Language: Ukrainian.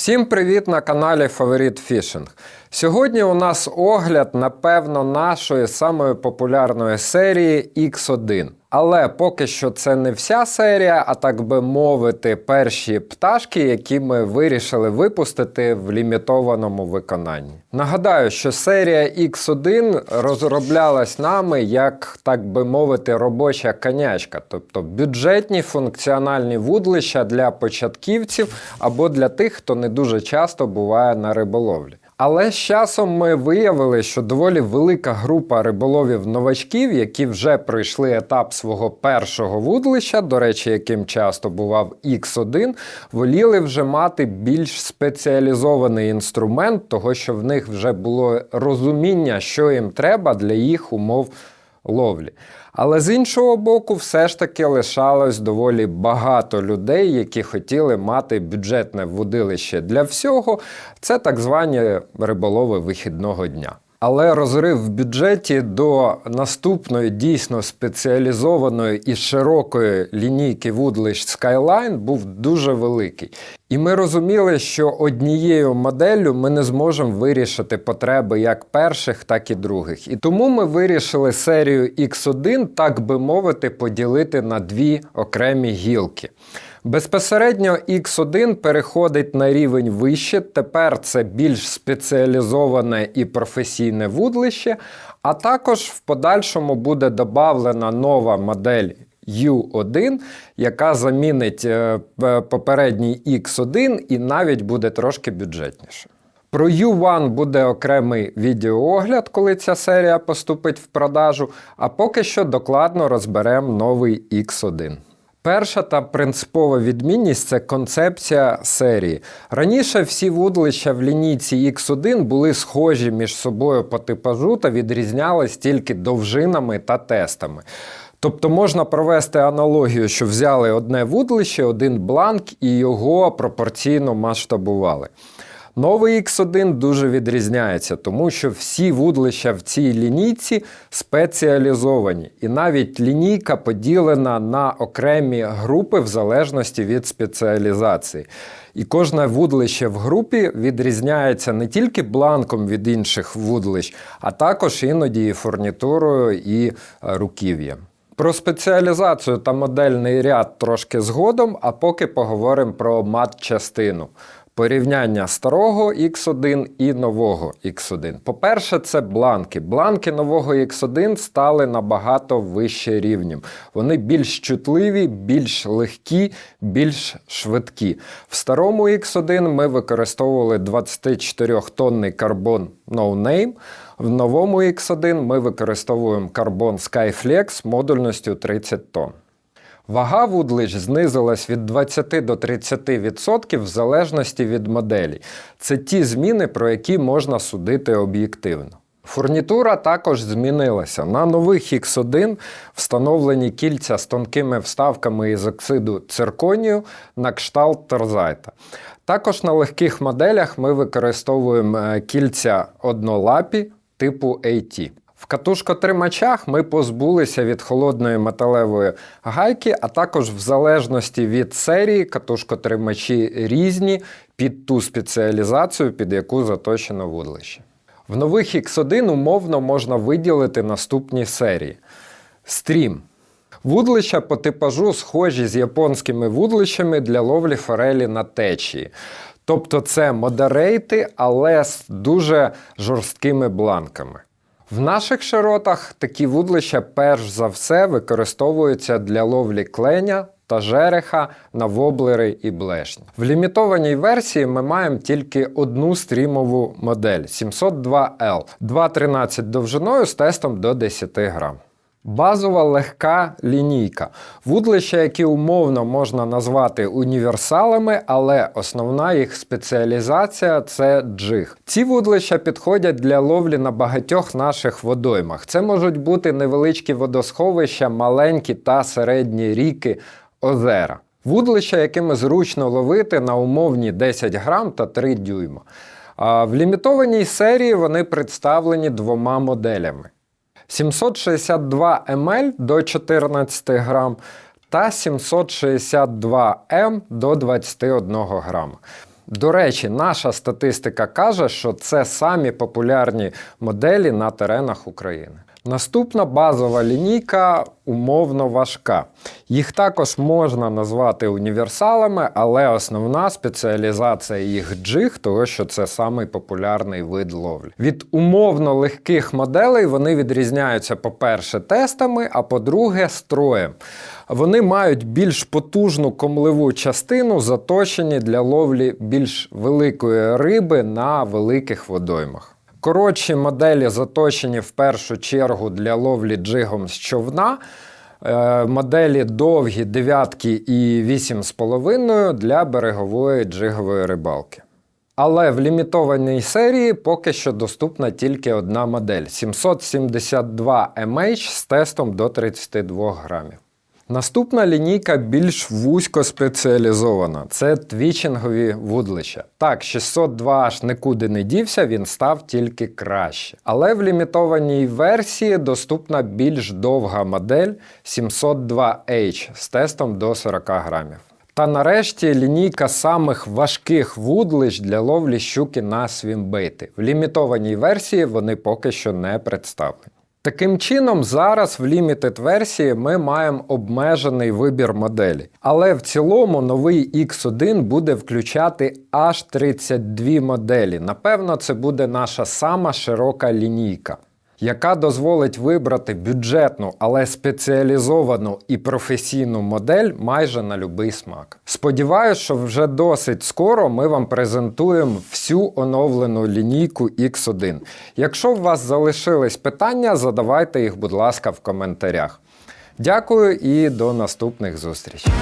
Всім привіт на каналі Фаворит Фішинг. Сьогодні у нас огляд, напевно, нашої самої популярної серії X1. Але поки що це не вся серія, а так би мовити, перші пташки, які ми вирішили випустити в лімітованому виконанні. Нагадаю, що серія X1 розроблялась нами як, так би мовити, робоча конячка, тобто бюджетні функціональні вудлища для початківців або для тих, хто не дуже часто буває на риболовлі. Але з часом ми виявили, що доволі велика група риболовів-новачків, які вже пройшли етап свого першого вудлища, до речі, яким часто бував X1, воліли вже мати більш спеціалізований інструмент, того що в них вже було розуміння, що їм треба для їх умов ловлі. Але з іншого боку, все ж таки лишалось доволі багато людей, які хотіли мати бюджетне водилище для всього. Це так звані риболови вихідного дня. Але розрив в бюджеті до наступної дійсно спеціалізованої і широкої лінійки вудлищ Skyline був дуже великий. І ми розуміли, що однією моделлю ми не зможемо вирішити потреби як перших, так і других. І тому ми вирішили серію X1, так би мовити, поділити на дві окремі гілки. Безпосередньо X1 переходить на рівень вище. Тепер це більш спеціалізоване і професійне вудлище, а також в подальшому буде додавлена нова модель U1, яка замінить е, попередній X1 і навіть буде трошки бюджетніше. Про U1 буде окремий відеоогляд, коли ця серія поступить в продажу, а поки що докладно розберемо новий X1. Перша та принципова відмінність це концепція серії. Раніше всі вудлища в лінійці X1 були схожі між собою по типажу та відрізнялись тільки довжинами та тестами. Тобто можна провести аналогію, що взяли одне вудлище, один бланк і його пропорційно масштабували. Новий X1 дуже відрізняється, тому що всі вудлища в цій лінійці спеціалізовані, і навіть лінійка поділена на окремі групи в залежності від спеціалізації. І кожне вудлище в групі відрізняється не тільки бланком від інших вудлищ, а також іноді і фурнітурою і е, руків'ям. Про спеціалізацію та модельний ряд трошки згодом, а поки поговоримо про мат-частину. Порівняння старого X1 і нового X1. По-перше, це бланки. Бланки нового X1 стали набагато вище рівнем. Вони більш чутливі, більш легкі, більш швидкі. В старому X1 ми використовували 24-тонний карбон No Name. В новому X1 ми використовуємо карбон Skyflex модульністю 30 тонн. Вага вудлищ знизилась від 20 до 30% в залежності від моделі. Це ті зміни, про які можна судити об'єктивно. Фурнітура також змінилася. На нових X1 встановлені кільця з тонкими вставками із оксиду цирконію на кшталт торзайта. Також на легких моделях ми використовуємо е, кільця однолапі типу AT. В катушкотримачах ми позбулися від холодної металевої гайки, а також в залежності від серії катушкотримачі різні під ту спеціалізацію, під яку заточено вудлище. В нових X1 умовно можна виділити наступні серії: Стрім. Вудлища по типажу схожі з японськими вудлищами для ловлі форелі на течії. Тобто це модерейти, але з дуже жорсткими бланками. В наших широтах такі вудлища перш за все використовуються для ловлі кленя та жереха на воблери і блешні. В лімітованій версії ми маємо тільки одну стрімову модель 702L 2.13 довжиною з тестом до 10 грам. Базова легка лінійка. Вудлища, які умовно можна назвати універсалами, але основна їх спеціалізація це джиг. Ці вудлища підходять для ловлі на багатьох наших водоймах. Це можуть бути невеличкі водосховища, маленькі та середні ріки, озера. Вудлища, якими зручно ловити на умовні 10 грам та 3 дюйма. А в лімітованій серії вони представлені двома моделями. 762 ml до 14 грам та 762 м до 21 грама. До речі, наша статистика каже, що це самі популярні моделі на теренах України. Наступна базова лінійка умовно важка. Їх також можна назвати універсалами, але основна спеціалізація їх джиг, того що це самий популярний вид ловлі. Від умовно легких моделей вони відрізняються, по-перше, тестами, а по-друге, строєм. Вони мають більш потужну комливу частину, заточені для ловлі більш великої риби на великих водоймах. Коротші моделі заточені в першу чергу для ловлі джигом з човна. Е, Моделі довгі дев'ятки і 8,5 для берегової джигової рибалки. Але в лімітованій серії поки що доступна тільки одна модель 772 MH з тестом до 32 грамів. Наступна лінійка більш вузько спеціалізована. Це твічингові вудлища. Так, 602 аж нікуди не дівся, він став тільки краще. Але в лімітованій версії доступна більш довга модель 702H з тестом до 40 грамів. Та нарешті лінійка самих важких вудлищ для ловлі щуки на свімбейти. В лімітованій версії вони поки що не представлені. Таким чином, зараз в Limited версії ми маємо обмежений вибір моделі. Але в цілому новий X1 буде включати аж 32 моделі. Напевно, це буде наша сама широка лінійка, яка дозволить вибрати бюджетну, але спеціалізовану і професійну модель майже на будь-який смак. Сподіваюсь, що вже досить скоро ми вам презентуємо всю оновлену лінійку X1. Якщо у вас залишились питання, задавайте їх, будь ласка, в коментарях. Дякую і до наступних зустрічей.